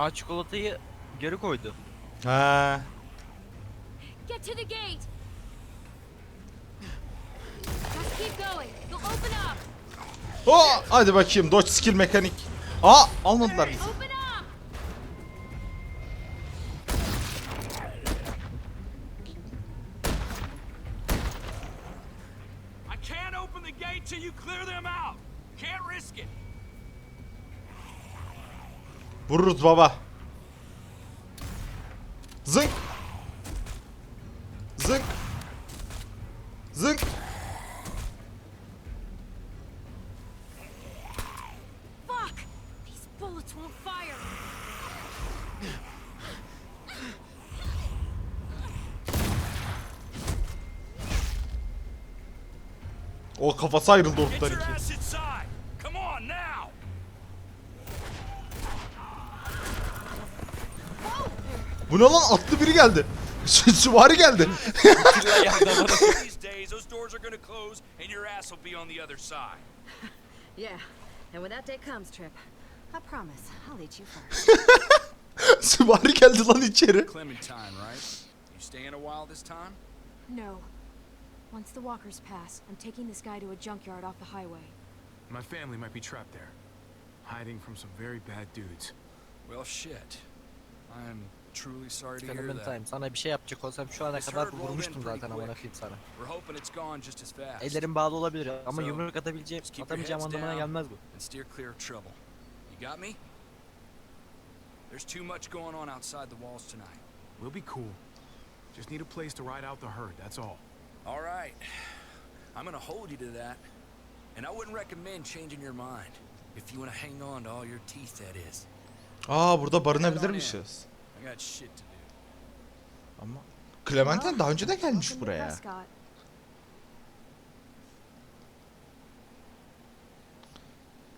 Aa çikolatayı geri koydu. Ha. Get to the gate! Just keep going. They'll open up! Oh, hadi bakayım dodge skill mekanik. Aa almadılar bizi. Open Vururuz baba. Zınk. Zınk. Zınk. O kafası ayrıldı ortadan iki. Bu ne lan atlı biri geldi. Sü- Süvari geldi. Süvari geldi lan içeri. Clementine, right? You staying a while this time? No. Once the walkers pass, I'm taking this guy to a junkyard off the highway. My family might be trapped there, hiding from some very bad dudes. Well, shit. I'm that. Clementine sana bir şey yapacak olsam şu ana kadar vurmuştum zaten amına koyayım sana. Ellerim bağlı olabilir ama yumruk atabileceğim, atamayacağım anlamına gelmez bu. You got me? There's too much going on outside the walls tonight. We'll be cool. Just need a place to ride out the herd, that's all. All right. I'm gonna hold you to that. And I wouldn't recommend changing your mind. If you wanna hang on to all your teeth, that is. Aa burada barınabilirmişiz. I got shit to do. Ama Clementine daha önce de gelmiş buraya.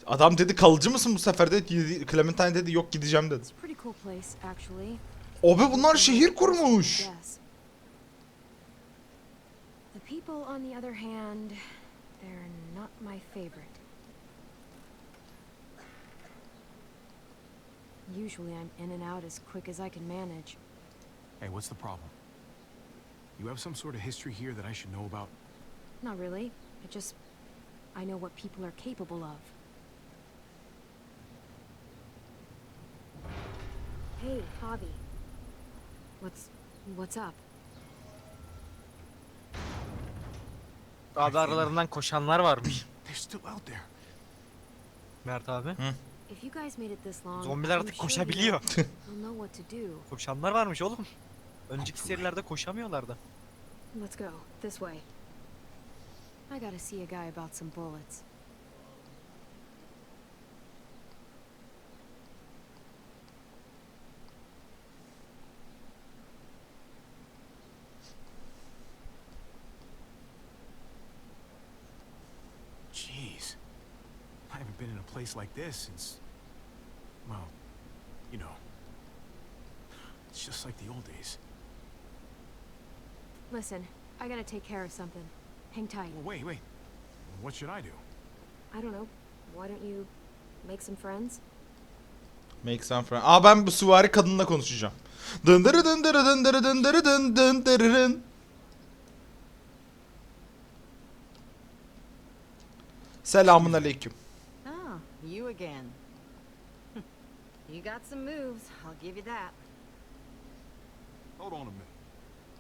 Adam dedi kalıcı mısın bu sefer dedi. Clementine dedi yok gideceğim dedi. It's a pretty cool place, actually. Abi bunlar şehir kurmuş. The people, on the other hand, they're not my favorite. Usually I'm in and out as quick as I can manage. Hey, what's the problem? You have some sort of history here that I should know about? Not really. I just... I know what people are capable of. Hey, Javi. What's... what's up? Abi aralarından koşanlar varmış. They're still out there. Mert abi. If you guys made it this long, Zombiler artık koşabiliyor. you'll you'll know what to do. Koşanlar varmış oğlum. Önceki serilerde koşamıyorlardı. Let's go. This way. I gotta see a guy about some bullets. Been in a place like this since. Well, you know. It's just like the old days. Listen, I gotta take care of something. Hang tight. Well, wait, wait. What should I do? I don't know. Why don't you make some friends? Make some friend. Aa ben bu süvari kadınla konuşacağım. Dındırı dındırı dındırı dındırı dın dın dırırın. Selamun aleyküm. Oh, you again. you got some moves, I'll give you that. Hold on a minute.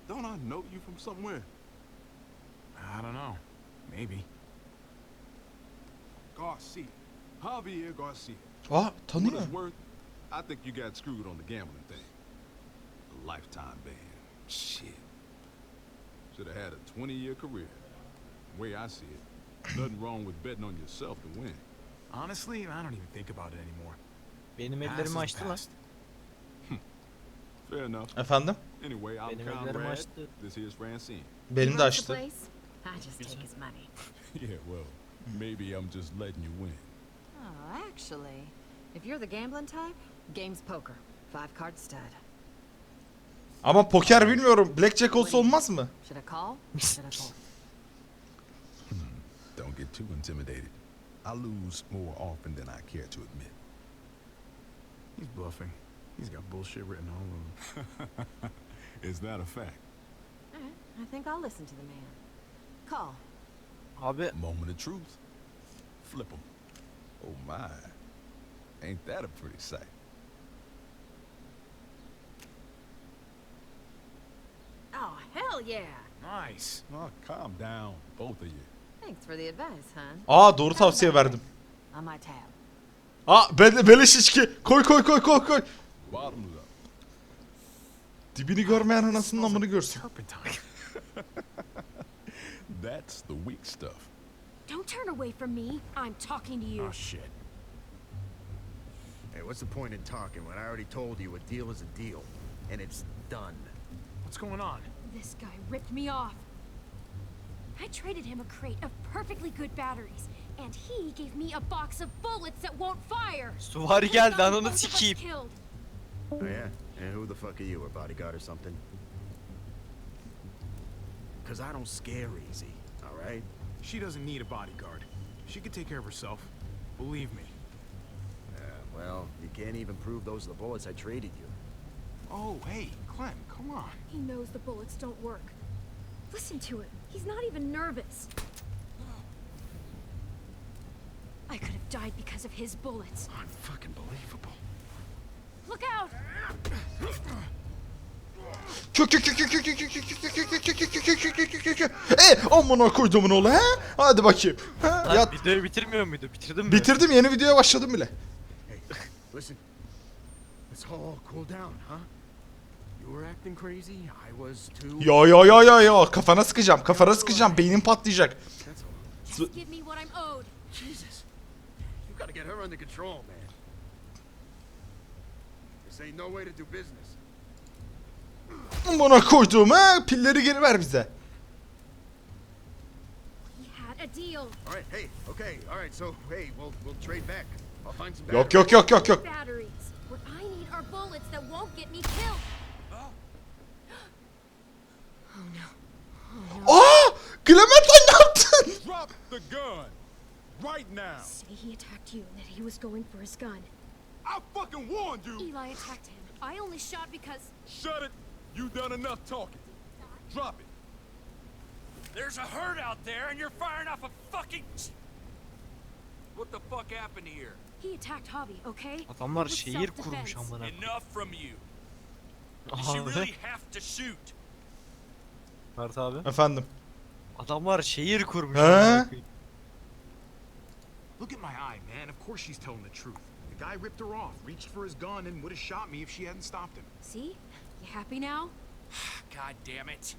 Don't I know you from somewhere? I don't know. Maybe. Garcia. Javier Garcia. Oh, Aa For tanıyor. what it's worth, I think you got screwed on the gambling thing. A lifetime ban. Shit. Should have had a 20 year career. The way I see it, nothing wrong with betting on yourself to win. Honestly, I don't even think about it anymore. Benim ellerimi açtı lan. past. Fair enough. Efendim? Anyway, I'm Benim ellerimi Conrad. açtı. This here's Francine. Benim de açtı. place, I just take his money. yeah, well, maybe I'm just letting you win. Oh, actually, if you're the gambling type, game's poker. Five card stud. Ama poker bilmiyorum. Blackjack olsa olmaz mı? Should I call? Should I fold? Don't get too intimidated. I lose more often than I care to admit. He's bluffing. He's got bullshit written all over him. Is that a fact? Alright, I think I'll listen to the man. Call. Abi Moment of truth. Flip him. Oh my. Ain't that a pretty sight? Oh, hell yeah! Nice. Oh, calm down, both of you. Thanks for the advice, hon. Aa doğru tavsiye verdim. On my tab. Aa ben beleş içki. Koy koy koy koy koy. Bottoms up. Dibini görmeyen anasının amını görsün. That's the weak stuff. Don't turn away from me. I'm talking to you. Oh shit. Hey, what's the point in talking when I already told you a deal is a deal? And it's done. What's going on? This guy ripped me off. I traded him a crate of perfectly good batteries, and he gave me a box of bullets that won't fire. Suvari He's geldi gotten ananı both of us sikeyim. killed. Oh, yeah? And who the fuck are you, a bodyguard or something? Because I don't scare easy, alright? She doesn't need a bodyguard. She can take care of herself. Believe me. Yeah, well, you can't even prove those are the bullets I traded you. Oh, hey, Clem, come on. He knows the bullets don't work. Listen to him. He's not even nervous. I could have died because of his bullets. Unfucking believable. Look out! Kök kök kök kök kök kök kök kök kök kök kök kök kök kök kök kök kök kök. E amına koyduğumun oğlu he? Hadi bakayım. Ha, yat. videoyu bitirmiyor muydu? Bitirdin mi? Bitirdim yeni videoya başladım bile. Hey, listen. Let's all cool down, huh? Yo yo yo yo yo kafana sıkacağım kafana sıkacağım. Beynin patlayacak. Bana koyduğum he pilleri geri ver bize. Yok yok yok yok yok. Aa! Clementine ne yaptın? Drop the gun. Right now. Say he attacked you and that he was going for his gun. I fucking warned you. Eli attacked him. I only shot because Shut it. You done enough talking. Drop it. There's a herd out there, and you're firing off a fucking. What the fuck happened here? he attacked Javi, okay? Adamlar şehir kurmuş amına. Enough from you. Does she really have to shoot? Mert abi. Efendim. Adamlar şehir kurmuş. He? Look at my eye, man. Of course she's telling the truth. The guy ripped her off, reached for his gun, and would have shot me if she hadn't stopped him. See? You happy now? God damn it.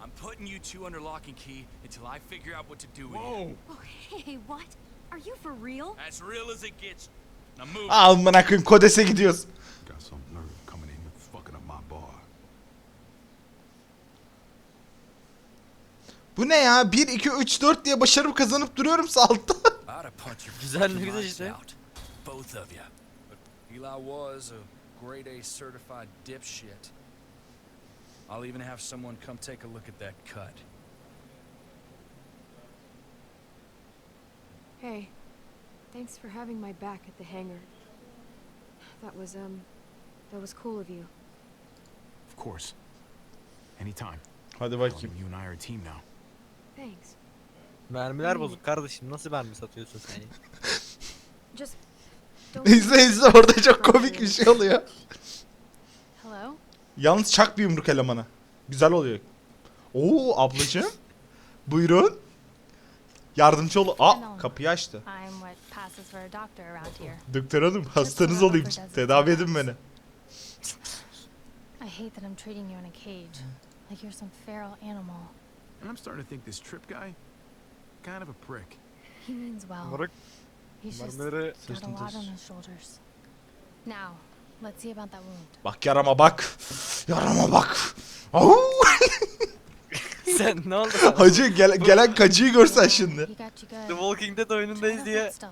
I'm putting you two under lock and key until I figure out what to do with you. Whoa. Oh, hey, what? Are you for real? As real as it gets. Now move. Amına koyayım Kodes'e gidiyoruz. Got some nerve coming in and fucking up my bar. Bu ne ya? 1 2 3 4 diye başarım kazanıp duruyorum sağ altta. I'd have punched your Güzel, ne güzel işte. Both of you. But Eli was a grade A certified dipshit. I'll even have someone come take a look at that cut. Hey, thanks for having my back at the hangar. That was, um, that was cool of you. Of course. Anytime. Hadi bakayım. you and I are a team now. Thanks. Mermiler bozuk kardeşim. Nasıl mermi satıyorsun sen? ya? Just don't. İzle izle orada çok komik bir şey oluyor. Hello? Yalnız çak bir yumruk elemana. Güzel oluyor. Oo ablacığım. Buyurun. Yardımcı ol. Aa kapıyı açtı. I'm what passes for a doctor around here. Doktor hanım hastanız olayım. Tedavi edin beni. I hate that I'm treating you in a cage, like you're some feral animal. And I'm starting to think this Trip guy, kind of a prick. He means well. Moruk He's just got a lot on his shoulders. Now, let's see about that wound. Bak yarama bak. Yarama bak. Au! sen ne oldu sana? Hacı gel- gelen kacıyı görsen şimdi. He got you The good. Walking Dead Try oyunundayız diye. hold still.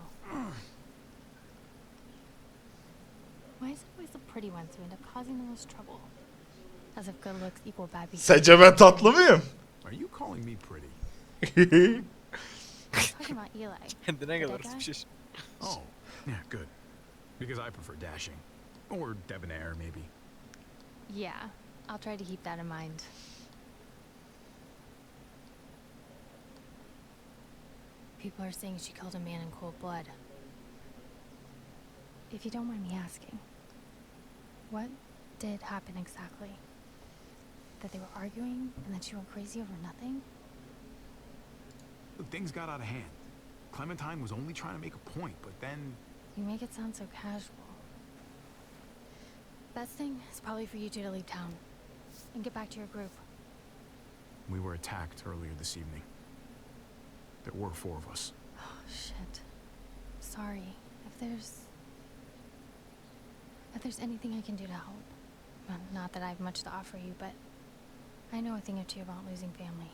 Why is it always the pretty ones who end up causing the most trouble? As if good looks equal bad behavior. Sence ben tatlı mıyım? Are you calling me pretty? Talking about Eli. Kendine That kadar guy? bir. Oh, yeah, good. Because I prefer dashing. Or debonair, maybe. Yeah, I'll try to keep that in mind. People are saying she killed a man in cold blood. If you don't mind me asking, what did happen exactly? That they were arguing and that she went crazy over nothing? Look, things got out of hand. Clementine was only trying to make a point, but then You make it sound so casual. Best thing is probably for you two to leave town and get back to your group. we were attacked earlier this evening. There were four of us. Oh, shit. Sorry. If there's. If there's anything I can do to help. Well, not that I have much to offer you, but I know a thing or two about losing family.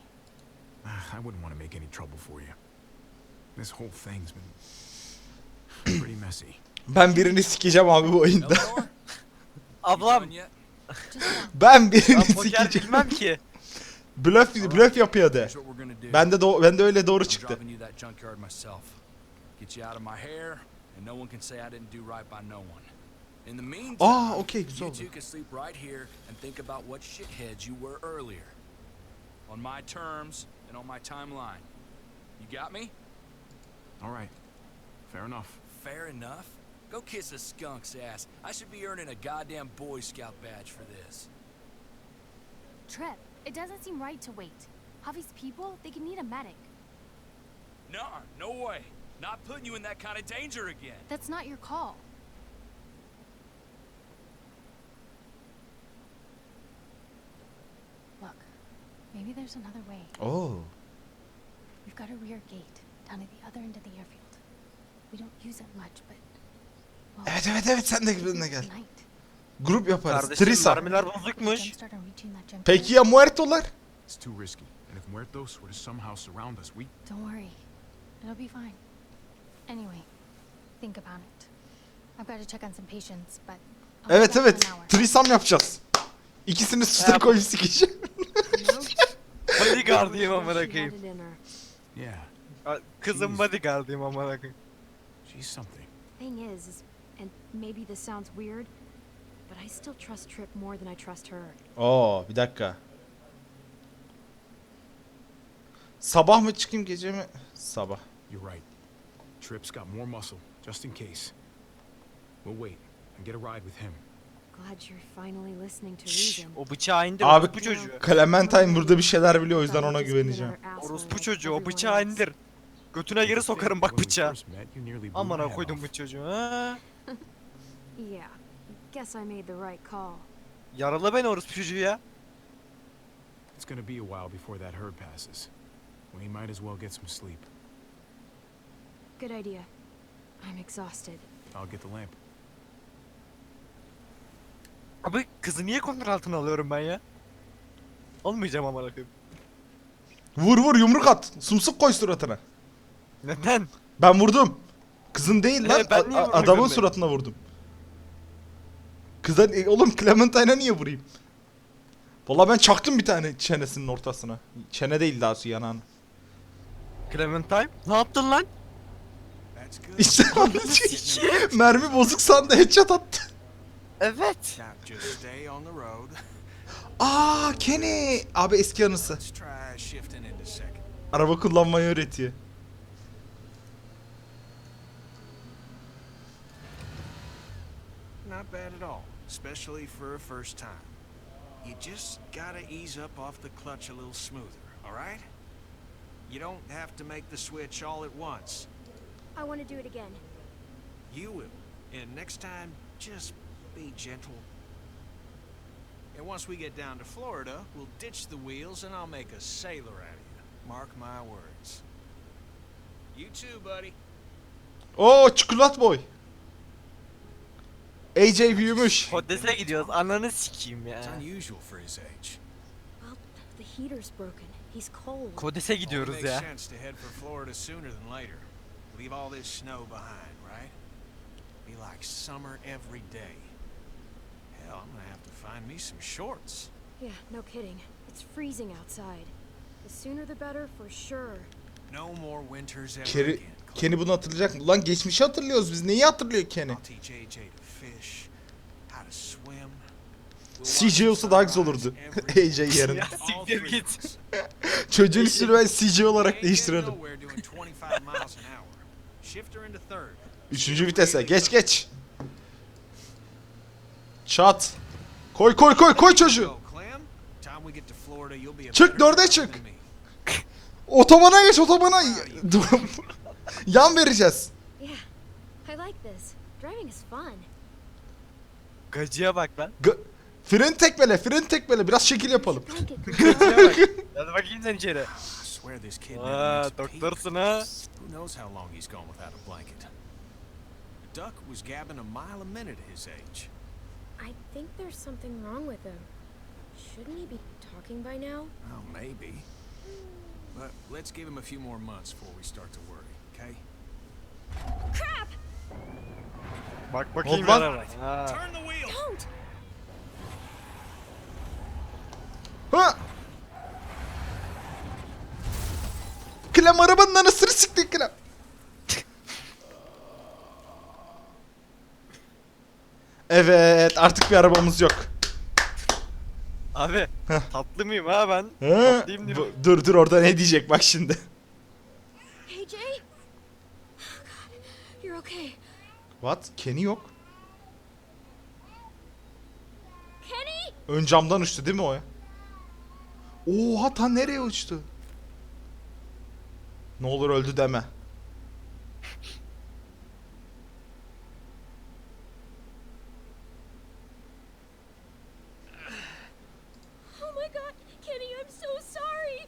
I wouldn't want to make any trouble for you. This whole thing's been pretty messy. Ben birini sikeceğim abi bu oyunda. Ablam. Ben ben birini poker sikeceğim. bilmem ki. Blöf blöf yapıyor de. Here's what we're gonna do. Ben de do ben de öyle doğru çıktı. Get you out of my hair, and no one can say I didn't do right by no one. In the meantime, ah, Aa okey güzel you two can sleep right here and think about what shitheads you were earlier. On my terms and on my timeline. You got me? All right. Fair enough. Fair enough. Go kiss a skunk's ass. I should be earning a goddamn Boy Scout badge for this. Trip, it doesn't seem right to wait. Javi's people, they can need a medic. Nah, no way. Not putting you in that kind of danger again. That's not your call. Maybe there's another way. Oo. We've got a rear gate down at the other end of the airfield. We don't use it much, but. Well, Evet evet evet sen de benimle gel. tonight, Grup yaparız. Kardeşim Trisa. mermiler bozukmuş. on reaching that. Peki ya muertolar? It's too risky. And if Muertos were to somehow surround us, we Don't worry. It'll be fine. Anyway, think about it. I've got to check on some patients, but. I'll be Evet back in evet. an hour. Trisam yapacağız. İkisini Ya bu- koyup sikeceğim. Bodyguard'ıyım amına She had koyayım. it in her. yeah, Kızım bodyguard'ıyım amına koyayım. she's something. Thing is, is, and maybe this sounds weird, but I still trust Trip more than I trust her. Oo bir dakika. Sabah mı çıkayım gece mi? Sabah. You're right. Trip's got more muscle, just in case. We'll wait and get a ride with him. Glad you're finally listening to Şşş, reason. o bıçağı indir Abi- orospu çocuğu. Clementine burada bir şeyler biliyor o yüzden ona güveneceğim. Orospu çocuğu o bıçağı indir. Götüne geri sokarım bak bıçağı. Amına koydum bu çocuğu. Ha? Yeah, guess I made the right call. Yarala beni orospu çocuğu ya. It's gonna be a while before that herd passes. We might as well get some sleep. Good idea. I'm exhausted. I'll get the lamp. Abi kızı niye kontrol altına alıyorum ben ya? Olmayacağım amına koyayım. Vur vur yumruk at. Sumsuk koy suratına. Neden? Ben vurdum. Kızın değil lan. Ee, ben niye a- a- vurmadım adamın ben? suratına vurdum. Kıza e, oğlum Clementine'a niye vurayım? Valla ben çaktım bir tane çenesinin ortasına. Çene değil daha su yanağına. Clementine? Ne yaptın lan? İşte mermi bozuk sandı headshot attı. Evet. Aa Kenny. Abi eski anısı. Araba kullanmayı öğretiyor. Not bad at all, especially for a first time. You just gotta ease up off the clutch a little smoother, all right? You don't have to make the switch all at once. I want to do it again. You will. And next time, just be gentle. And once we get down to Florida, we'll ditch the wheels and I'll make a sailor out of you. Mark my words. You too, buddy. Oh, Oo çikolat boy. AJ büyümüş. Kodese gidiyoruz. Ananı sikeyim It's unusual for his age. Well, the heater's broken. He's cold. Kodese Only gidiyoruz makes ya. sense to head for Florida sooner than later. Leave all this snow behind, right? Be like summer every day. Hell, I'm gonna have to find me some shorts. Yeah, no kidding. It's freezing outside. The sooner the better, for sure. No more winters ever Kenny, again. Kenny bunu hatırlayacak mı? Lan geçmişi hatırlıyoruz biz. Neyi hatırlıyor Kenny? I'll teach AJ to fish, a swim. We'll CJ olsa daha güzel olurdu. AJ yerine. Ya siktir git. Çocuğun ismini ben CJ olarak ain't değiştirelim. getting nowhere doing 25 miles an hour. Shift her into third. Üçüncü vitese. Geç geç. Çat. Koy koy koy koy çocuğu. Çık, dörde çık. Otobana geç otobana. Yan vereceğiz. Gacıya bak lan. G- fren tekmele fren tekmele biraz şekil yapalım. Gacıya bak. Hadi bakayım sen içeri. Aa doktorsun ha. Who knows how long he's gone without a blanket? Duck was gabbing a mile a minute at his age. I think there's something wrong with him. Shouldn't he be talking by now? Well, maybe. But let's give him a few more months before we start to worry, okay? Crap! Bak bakayım lan. bana bak. Ha. Turn the wheel! Don't! Ha! Klem arabanın anasını siktin Klem. Evet artık bir arabamız yok. Abi tatlı mıyım ha ben? Ha? Tatlıyım diyorum. Bu- Dur dur orada ne diyecek bak şimdi. You're okay. What? Kenny yok. Kenny? Ön camdan uçtu değil mi o ya? Oha ta nereye uçtu? Ne olur öldü deme. Oh my god, Kenny, I'm so sorry.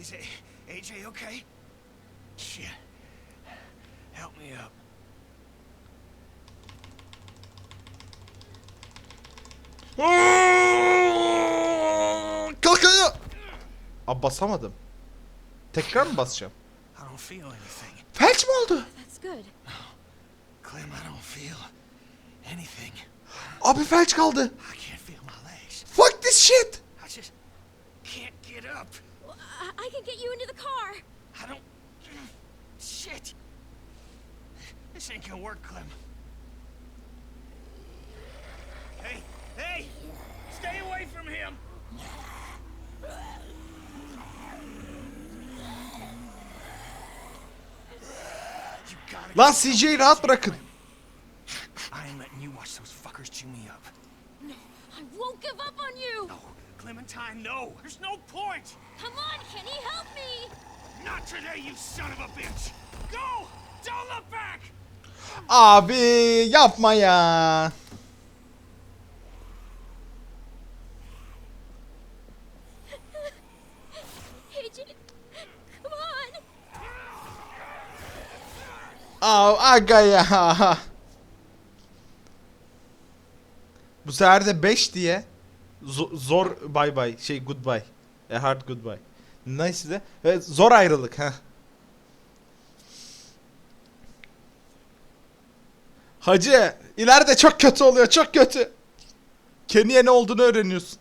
Is it AJ okay? Shit. Help me up. Kalk ayağa. Abi basamadım. Tekrar mı basacağım? I don't feel anything. Felç mi oldu? That's good. Clem, I don't feel anything. Abi felç kaldı. I can't feel my legs. Fuck this shit. Well, I, I can get you into the car. I don't. Shit. This ain't gonna work, Clem. Hey, hey! Stay away from him! Lan CJ'yi rahat bırakın. I ain't letting you watch those fuckers chew me up. No, I won't give up on you. No, Clementine, no. There's no point. Come on, Kenny, help me. Not today, you son of a bitch. Go! Don't look back! Abi yapma ya. AJ, come on. Aa, aga ya. Bu sefer de 5 diye zo- zor bye bye şey goodbye. A hard goodbye. Neyse de evet, zor ayrılık ha. Hacı ileride çok kötü oluyor çok kötü. Kenny'e ne olduğunu öğreniyorsun.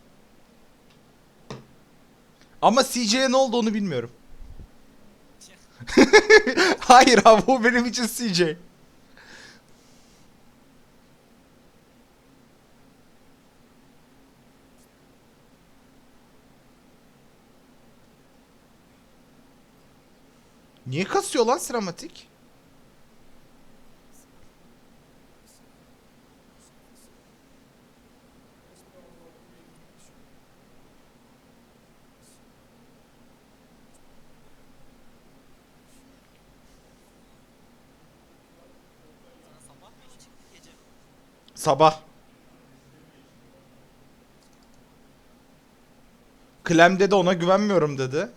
Ama CJ'ye ne olduğunu bilmiyorum. Hayır abi bu benim için CJ. Niye kasıyor lan sinematik? Sabah. Clem dedi ona güvenmiyorum dedi.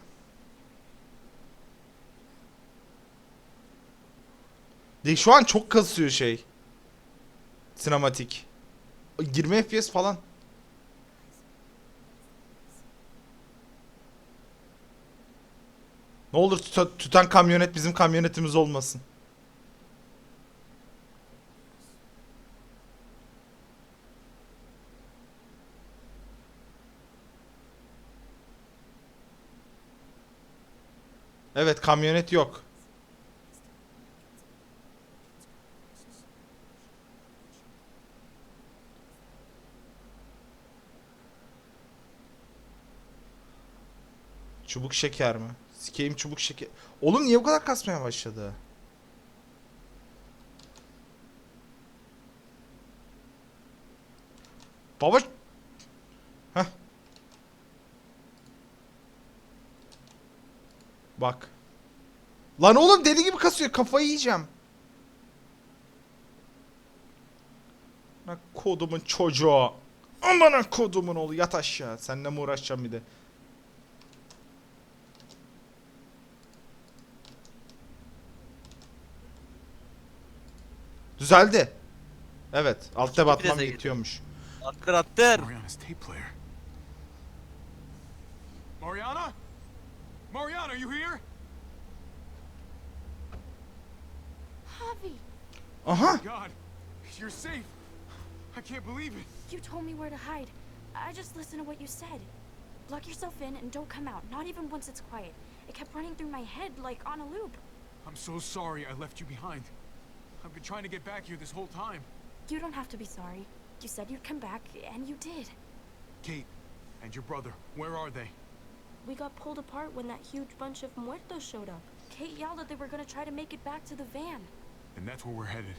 De şu an çok kasıyor şey. Sinematik. 20 FPS falan. Ne olur tuta- tutan kamyonet bizim kamyonetimiz olmasın. Evet kamyonet yok. Çubuk şeker mi? Sikeyim çubuk şeker. Oğlum niye bu kadar kasmaya başladı? Baba Heh. Bak. Lan oğlum deli gibi kasıyor. Kafayı yiyeceğim. Kodumun çocuğu. Aman kodumun oğlu yat aşağı. Seninle mi uğraşacağım bir de? Düzeldi. Evet. Alt tab atmam de yetiyormuş. Attır attır. Mariana's tape player. Mariana? Mariana, are you here? Javi, Aha. God, you're safe. I can't believe it. you told me where to hide. I just listened to what you said. Lock yourself in and don't come out, not even once it's quiet. It kept running through my head like on a loop. I'm so sorry I left you behind. I've been trying to get back here this whole time. You don't have to be sorry. You said you'd come back, and you did. Kate and your brother, where are they? We got pulled apart when that huge bunch of muertos showed up. Kate yelled that they were gonna try to make it back to the van. And that's where we're headed.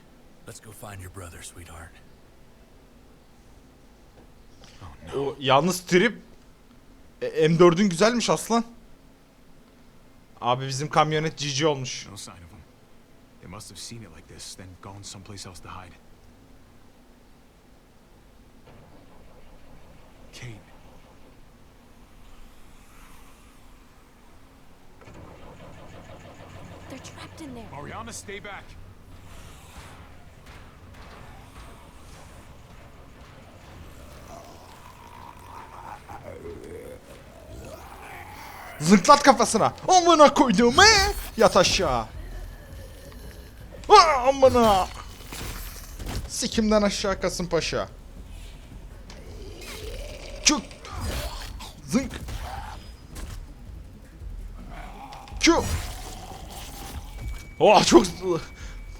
Let's go find your brother, sweetheart. Oh no. O yalnız trip e, M4'ün güzelmiş aslan. Abi bizim kamyonet GG olmuş. No sign of. They must have seen it like this, then gone someplace else to hide. Kate. They're trapped in there. Mariana, stay back. Zınklat kafasına. Amına koydum he. Yat aşağı. Aa, amına. Sikimden aşağı Kasımpaşa. Çuk. Zınk. Kü. Oh çok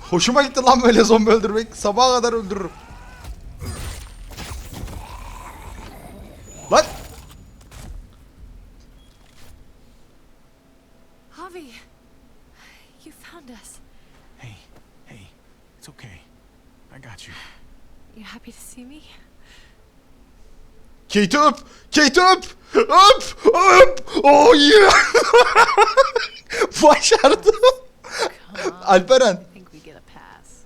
hoşuma gitti lan böyle zombi öldürmek. Sabaha kadar öldürürüm. Lan. Javi, you found us. Hey, hey, it's okay. I got you. You happy to see me? Kate öp! Kate öp! Öp! Öp! Oh yeah! Başardım. Alperen. I think we get a pass.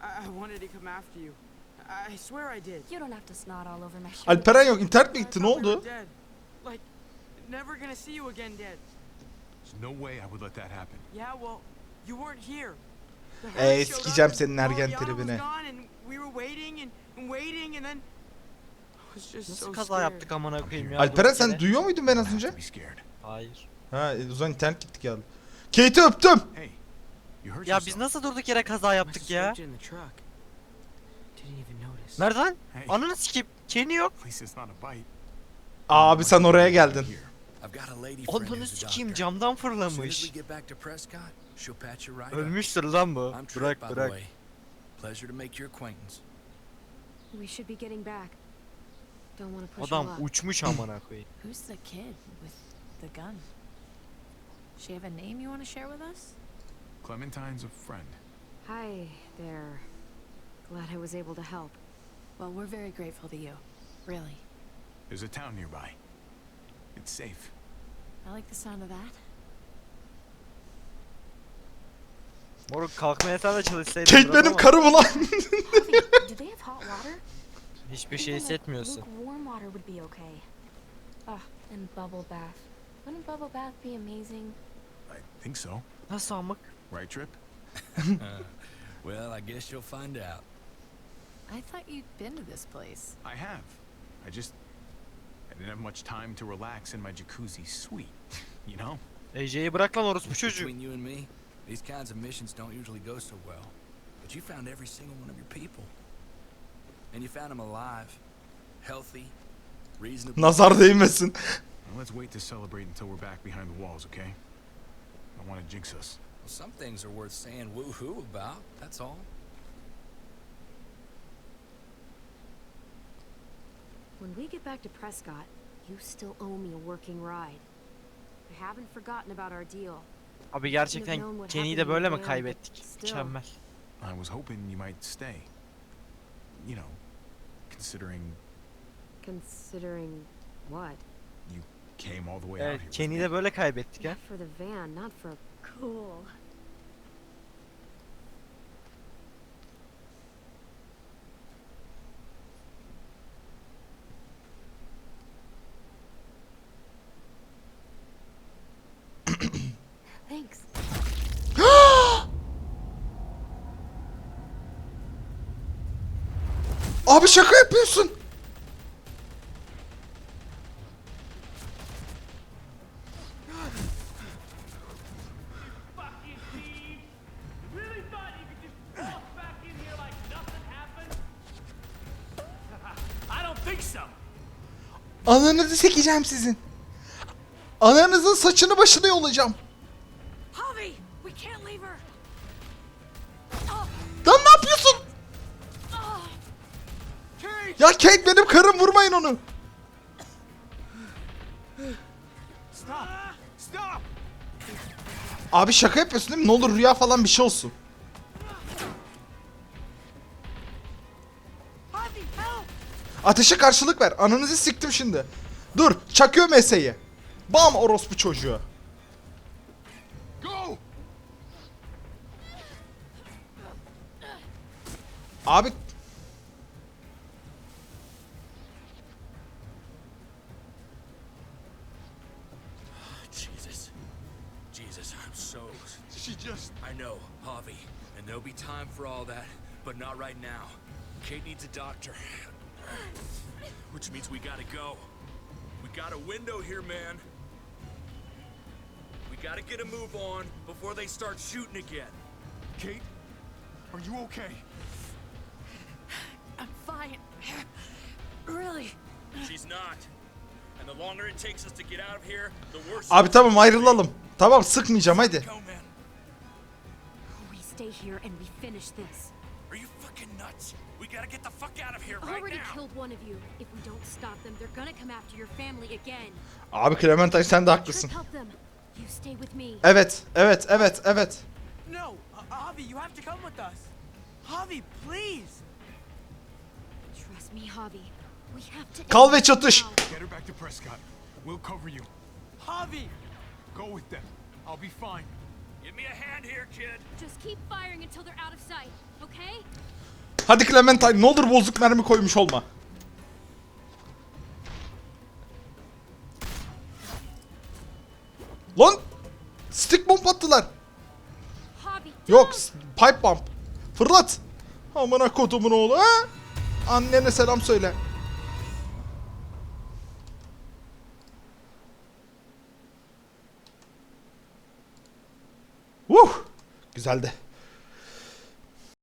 I, I wanted to come after you. I swear I did. You don't have to snot all over my shirt. Alperen yok. internet mi gitti? Ne oldu? never gonna see you again dead. There's no way I would let that happen. Yeah, well, you weren't here. The Ey, herd showed up sikeceğim senin ergen Mariana was tribine. gone and we were waiting and, and waiting and then I was just Nasıl kaza yaptık amına koyayım ya? Alperen sen duyuyor muydun ben az önce? Hayır. Ha e, o zaman internet gitti geldi. Kate'i öptüm. Ya biz nasıl durduk yere kaza yaptık ya? slipped in the truck. Didn't even notice. Nerede lan? Hey, Ananı sikip. Keni yok. Abi sen oraya geldin. Ananı sikeyim camdan fırlamış. Get back she'll patch you right up. Ölmüştür lan bu. I'm Trip, Bırak by the bırak. way. Pleasure to make your acquaintance. We should be getting back. Don't want to push Adam her luck. uçmuş amına koyayım. Who's the kid with the gun? She have a name you want to share with us? Clementine's a friend. Hi there. Glad I was able to help. Well, we're very grateful to you. Really. There's a town nearby. It's safe. I like the sound of that. Moruk kalkmaya sen de çalışsaydın. Kate benim karım ulan. Hiçbir şey hissetmiyorsun. Ah, and bubble bath. Wouldn't bubble bath be amazing? I think so. Nasıl amık? Right, Trip? Well, I guess you'll find out. I thought you'd been to this place. I have. I just... I didn't have much time to relax in my jacuzzi suite. You know? Ece'yi bırak lan orospu çocuğu. Between you and me, these kinds of missions don't usually go so well. But you found every single one of your people. And you found them alive, healthy, reasonable. Nazar değmesin. Now let's wait to celebrate until we're back behind the walls, okay? I don't want to jinx us. Well, some things are worth saying woo-hoo about, that's all. When we get back to Prescott, You still owe me a working ride. I haven't forgotten about our deal. Abi gerçekten Kenny'yi de böyle mi kaybettik? Mükemmel. I was hoping you might stay. You know, considering Considering what? you came all the way out here. me. de böyle kaybettik ha. For the van, not for cool. Thanks. Abi şaka yapıyorsun. Really thought you could just walk back in here like nothing happened? I don't think so. Ananızı sekeceğim sizin. Ananızın saçını başını yolacağım. Kate benim karım vurmayın onu. Abi şaka yapıyorsun değil mi? Ne olur rüya falan bir şey olsun. Ateşe karşılık ver. Ananızı siktim şimdi. Dur, çakıyor meseyi. Bam orospu çocuğu. Abi not right now. Kate needs a doctor. Which means we gotta go. We got a window here, man. We gotta get a move on before they start shooting again. Kate, are you okay? I'm fine. really? She's not. And the longer it takes us to get out of here, the worse. abi tamam ayrılalım. Tamam sıkmayacağım hadi. Go, man. We stay here and we finish this. Are you fucking nuts? We gotta get the fuck out of here I right already now. killed one of you. If we don't stop them, they're gonna come after your family again. Abi Clementine sen de haklısın. Trip, help them. You stay with me. Evet, evet, evet, evet. No, uh, Javi, you have to come with us. Javi, please. Trust me, Javi. We have to. Kal ve çatış. Get her back to Prescott. We'll cover you. Javi! Go with them. I'll be fine. Give me a hand here, kid. Just keep firing until they're out of sight? Hadi Clementine ne olur bozuk mermi koymuş olma. Lan! Stick bomb attılar. Yok, pipe bomb. Fırlat. Amına kodumun oğlu ha? Annene selam söyle. Uh! Güzeldi.